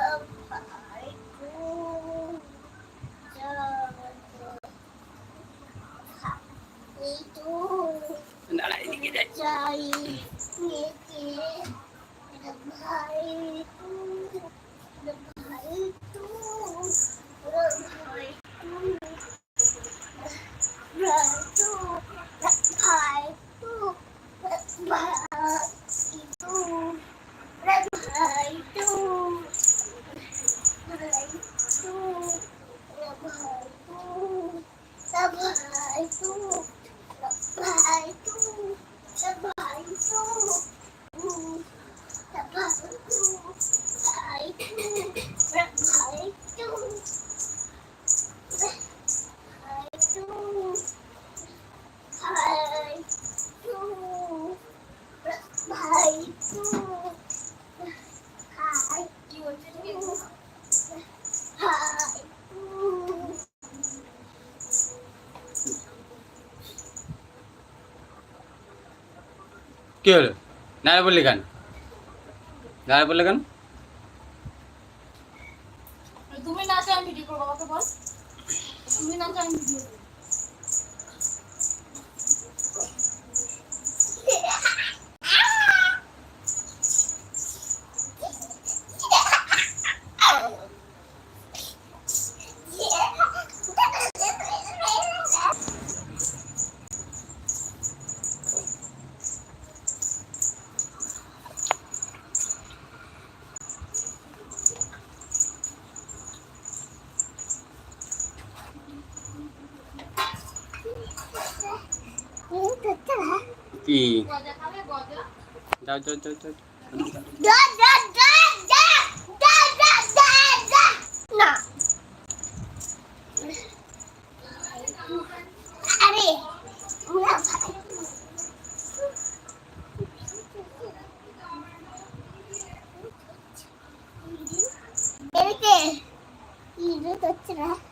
đâu phải tu cho đi tu trời nghĩa kia đừng hãy tu đừng hãy tu đừng hãy tu rồi tu đừng hãy tu đừng hãy Bye. কি হলো? দাঁড়া বললি কেন? দাঁড়া বললে কেন? তুমি নাচো, আমি ভিডিও করব তুমি নাচো, আমি ভিডিও কি? যাও যাও যাও যাও। Yeah.